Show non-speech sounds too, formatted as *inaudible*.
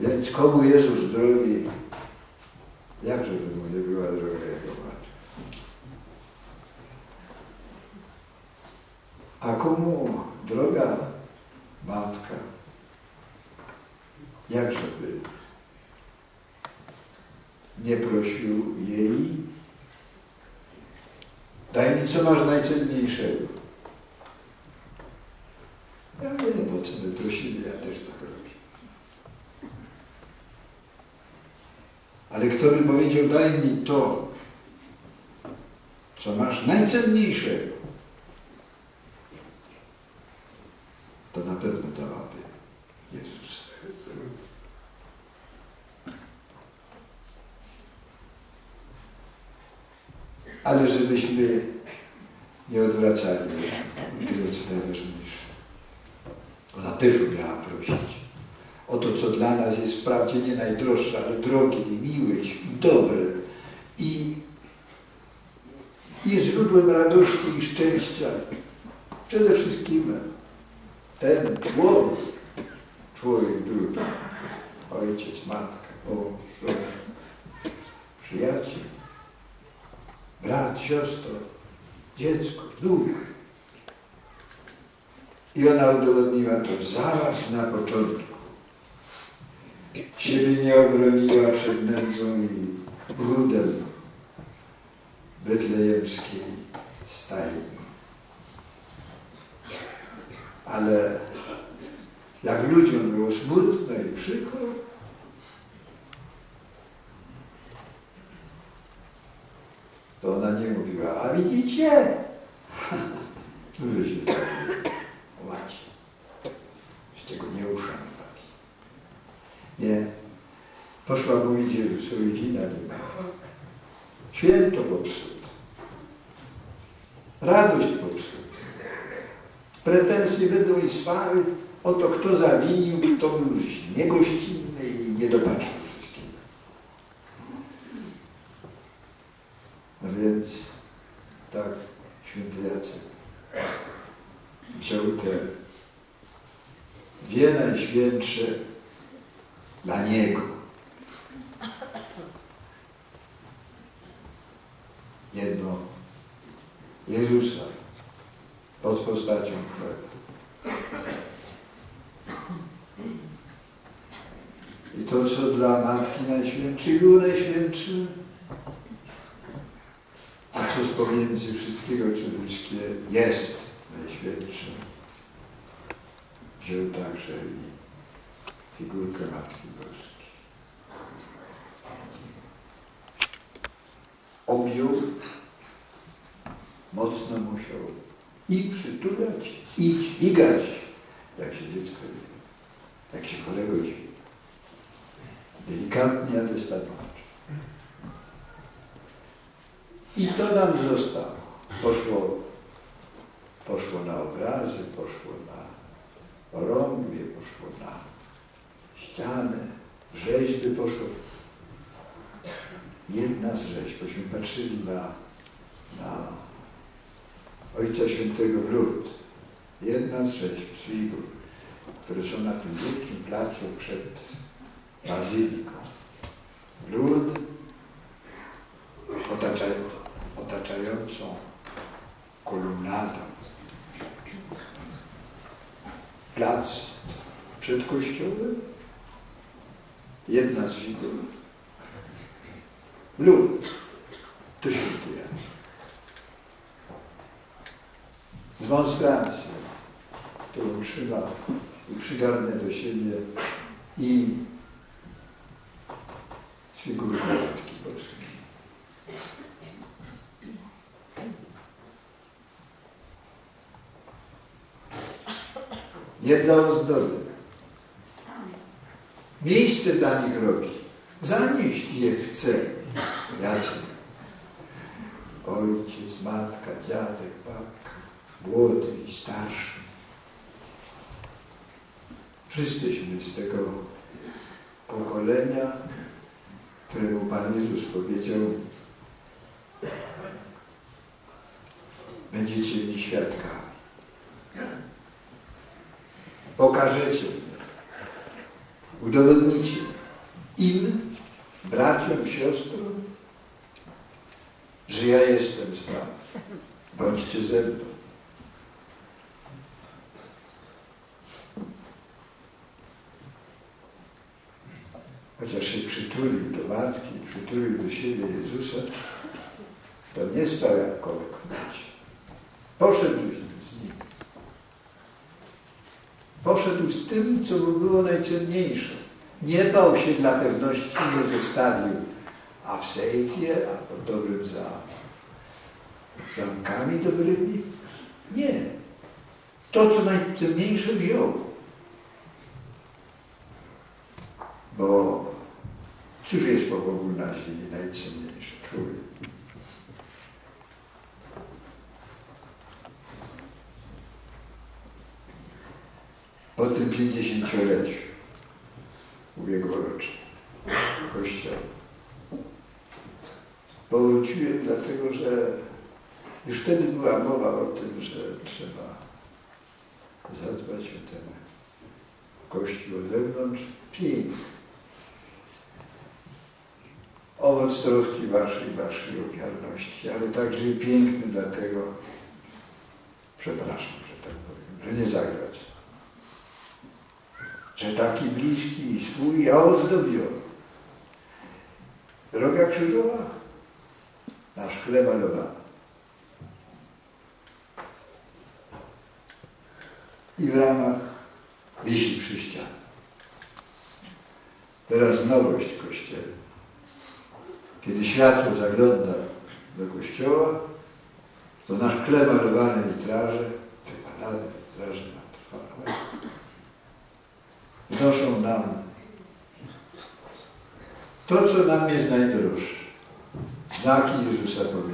Więc komu Jezus drogi, jakże by mu nie była droga Jego matka. A komu droga matka, jakże by nie prosił jej, daj mi co masz najcenniejszego. Ja wiem, po co my prosimy, ja też tak robię. By powiedział, daj mi to, co masz najcenniejszego, to na pewno dałaby Jezus. Ale żebyśmy nie odwracali tego, co najważniejsze. Ona też umiała prosić o to, co dla nas jest wprawdzie nie najdroższe, ale drogie i miłe i dobre i jest źródłem radości i szczęścia. Przede wszystkim ten człowiek, człowiek drugi, ojciec, matka, mąż, przyjaciel, brat, siostra, dziecko, wnuk. I ona udowodniła to zaraz na początku. Siebie nie obroniła przed nędzą i brudem betlejemskiej stajni. Ale jak ludziom było smutno i przykro, to ona nie mówiła, a widzicie? *laughs* Się tak macie. Z tego nie uszanowali. Nie. Poszła mówić Jezusowi, wina nie ma. Święto popsute. Radość popsuta. Pretensje będą i swary o to, kto zawinił, kto był niegościnny i nie dopatrzył wszystkiego. No więc tak, święty Jacek wziął te dwie najświętsze dla Niego. Jedno Jezusa pod postacią chleba. I to, co dla Matki Najświętszej było najświętsze, a co z pomiędzy wszystkiego, co ludzkie jest najświętsze, wziął także i figurkę Matki Boskiej. Objął, mocno musiał i przytulać, i dźwigać, jak się dziecko jak się chorego dźwiga. Delikatnie, ale stanowczo. I to nam zostało. Poszło, poszło na obrazy, poszło na orąbie, poszło na ścianę, w rzeźby poszło. Jedna z rzeźb, bośmy patrzyli na, na Ojca Świętego w Lourdes. Jedna z rzeźb, z figur, które są na tym wielkim placu przed bazyliką. W Lourdes otacza, otaczającą kolumnadą plac przed kościołem. Jedna z figur. Lud. To święty Jan. Z monstrancją, którą trzyma i przygarnę do siebie i z figurką Matki Boskiej. Nie dla ozdoby. Miejsce dla nich robi. Zanieść je chce. Jacek. Ojciec, matka, dziadek, babka, młody i starszy. Wszyscyśmy z tego pokolenia, któremu Pan Jezus powiedział, będziecie mi świadkami. Pokażecie mnie. Udowodnicie im, braciom, siostrom, że ja jestem z wami. Bądźcie ze mną. Chociaż się przytulił do matki, przytulił do siebie Jezusa, to nie stał jak nocy. Poszedł z nim. Poszedł z tym, co mu było najcenniejsze. Nie bał się dla pewności, nie zostawił, a w sejfie, a pod dobrym za zamkami dobrymi. Nie. To, co najcenniejsze wziął. Bo cóż jest po Bogu na ziemi najcenniejsze? Człowiek. Po tym pięćdziesięcioleciu ubiegłorocznym Kościoła powróciłem dlatego, że już wtedy była mowa o tym, że trzeba zadbać o ten Kościół wewnątrz. Piękny. Owoc troski waszej, waszej ofiarności, ale także i piękny dlatego, przepraszam, że tak powiem, że nie zagrać. Że taki bliski i swój, a ozdobiony. Droga krzyżowa, nasz chleb malowany. I w ramach wisi przy ścianie. Teraz nowość Kościoła. Kiedy światło zagląda do Kościoła, to nasz chleb malowany witraże, wypadane witraże na trwałe, wnoszą nam to, co nam jest najdroższe. Znaki Jezusa pomiędzy nami.